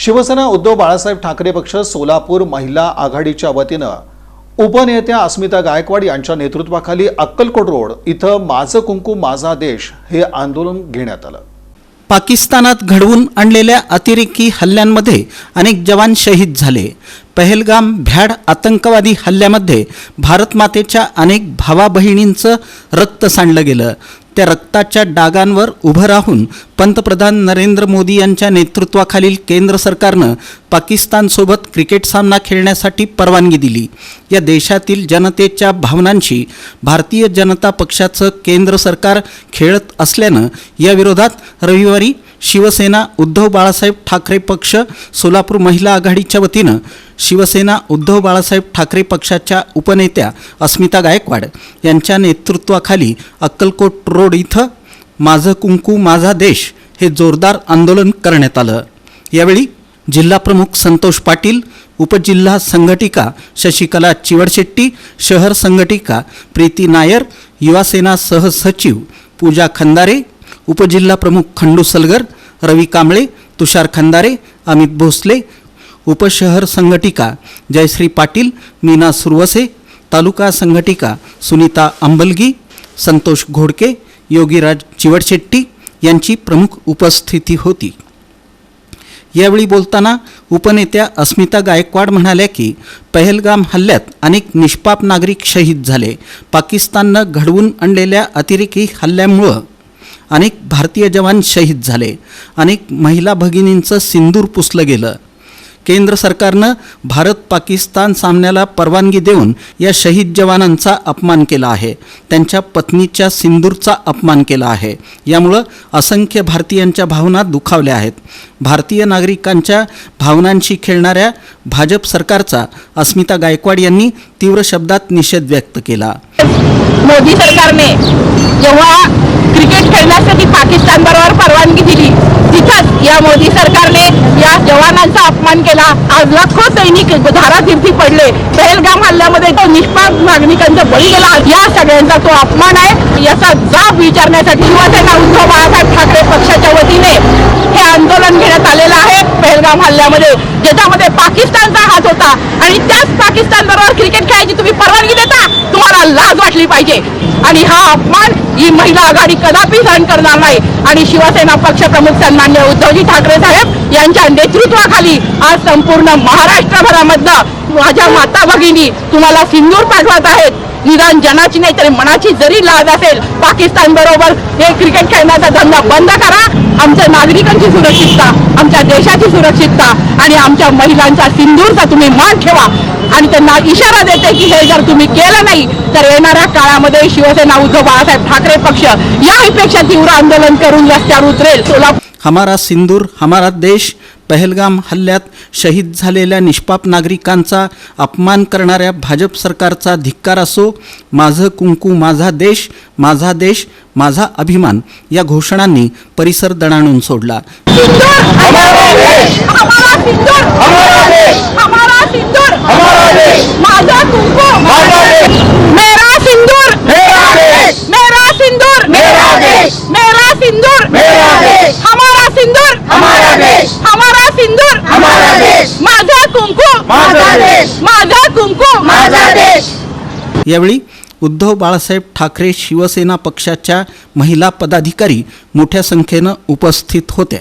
शिवसेना उद्धव बाळासाहेब ठाकरे पक्ष सोलापूर महिला आघाडीच्या वतीनं उपनेत्या अस्मिता गायकवाड यांच्या नेतृत्वाखाली अक्कलकोट रोड इथं माझं कुंकू माझा देश हे आंदोलन घेण्यात आलं. पाकिस्तानात घडवून आणलेल्या अतिरेकी हल्ल्यांमध्ये अनेक जवान शहीद झाले. पहलगाम भ्याड आतंकवादी हल्ल्यामध्ये भारतमातेच्या अनेक भावा बहिणींचं रक्त सांडलं गेलं. त्या रक्ताच्या डागांवर उभं राहून पंतप्रधान नरेंद्र मोदी यांच्या नेतृत्वाखालील केंद्र सरकारनं पाकिस्तानसोबत क्रिकेट सामना खेळण्यासाठी परवानगी दिली. या देशातील जनतेच्या भावनांशी भारतीय जनता पक्षाचं केंद्र सरकार खेळत असल्यानं याविरोधात रविवारी शिवसेना उद्धव बाळासाहेब ठाकरे पक्ष सोलापूर महिला आघाडीच्या वतीनं शिवसेना उद्धव बाळासाहेब ठाकरे पक्षाच्या उपनेत्या अस्मिता गायकवाड यांच्या नेतृत्वाखाली अक्कलकोट रोड इथं माझं कुंकू माझा देश हे जोरदार आंदोलन करण्यात आलं. यावेळी जिल्हाप्रमुख संतोष पाटील उपजिल्हा संघटिका शशिकला चिवडशेट्टी शहर संघटिका प्रीती नायर युवासेना सहसचिव पूजा खंदारे उपजिल्हा प्रमुख खंडू सलगर रवी कांबळे तुषार खंदारे अमित भोसले उपशहर संघटिका जयश्री पाटील मीना सुरवसे तालुका संघटिका सुनीता अंबलगी संतोष घोडके योगीराज चिवडशेट्टी यांची प्रमुख उपस्थिती होती. यावेळी बोलताना उपनेत्या अस्मिता गायकवाड म्हणाल्या की पहलगाम हल्ल्यात अनेक निष्पाप नागरिक शहीद झाले. पाकिस्ताननं घडवून आणलेल्या अतिरेकी हल्ल्यामुळं अनेक भारतीय जवान शहीद झाले. अनेक महिला भगिनींचं सिंदूर पुसलं गेलं. केंद्र सरकारनं भारत पाकिस्तान सामन्याला परवानगी देऊन या शहीद जवानांचा अपमान केला आहे. त्यांच्या पत्नीच्या सिंदूरचा अपमान केला आहे. यामुळं असंख्य भारतीयांच्या भावना दुखावल्या आहेत. भारतीय नागरिकांच्या भावनांशी खेळणाऱ्या भाजप सरकारचा अस्मिता गायकवाड यांनी तीव्र शब्दात निषेध व्यक्त केला. मोदी सरकारने जेव्हा क्रिकेट खेळण्यासाठी पाकिस्तान बरोबर परवानगी दिली. तिथंच या मोदी सरकारने या जवानांचा अपमान केला. आज लाखो सैनिक धारातीर्थी पडले. पहलगाम हल्ल्यामध्ये तो निष्पाप नागरिकांचा बळी गेला. या सगळ्यांचा तो अपमान आहे याचा जाब विचारण्यासाठी शिवसेना उद्धव बाळासाहेब ठाकरे पक्षाच्या वतीने हे आंदोलन घेण्यात आलेलं आहे. पहलगाम हल्ल्यामध्ये ज्याच्यामध्ये पाकिस्तानचा हात होता. आणि त्याच पाकिस्तान बरोबर क्रिकेट खेळायची तुम्ही परवानगी देता तुम्हाला लाज वाटली पाहिजे. आणि हा अपमान ही महिला आघाडी कदापि सहन करणार नाही. आणि शिवसेना पक्षप्रमुख सन्मान्य उद्धवजी ठाकरे साहेब यांच्या नेतृत्वाखाली आज संपूर्ण महाराष्ट्रभरामधनं माझ्या माता भगिनी तुम्हाला सिंदूर पाठवत आहेत. निदान जनाची नाही तरी मनाची जरी लाज असेल पाकिस्तान बरोबर हे क्रिकेट खेळण्याचा धंदा बंद करा. आमच्या नागरिकांची सुरक्षितता आमच्या देशाची सुरक्षितता आणि आमच्या महिलांचा सिंदूरचा तुम्ही मान ठेवा. आणि त्यांना इशारा देते की हे जर तुम्ही केलं नाही तर येणाऱ्या काळामध्ये शिवसेना उद्धव बाळासाहेब ठाकरे पक्ष याहीपेक्षा तीव्र आंदोलन करून रस्त्यावर उतरेल. सोलापूर हमारा सिंदूर हमारा देश पहलगाम हल्ल्यात शहीद झालेल्या निष्पाप नागरिकांचा अपमान करणाऱ्या भाजप सरकारचा धिक्कार असो माझं कुंकू माझा देश माझा देश माझा अभिमान या घोषणांनी परिसर दणाणून सोडला हमारा सिंदूर हमारा सिंदूर माझा कुंकू मेरा सिंदूर मेरा सिंदूर मेरा सिंदूर हमारा सिंदूर हमारा सिंदूर माझा कुंकू माझा कुंकू यावेळी उद्धव बाळासाहेब ठाकरे शिवसेना पक्षाच्या महिला पदाधिकारी मोठ्या संख्येनं उपस्थित होत्या.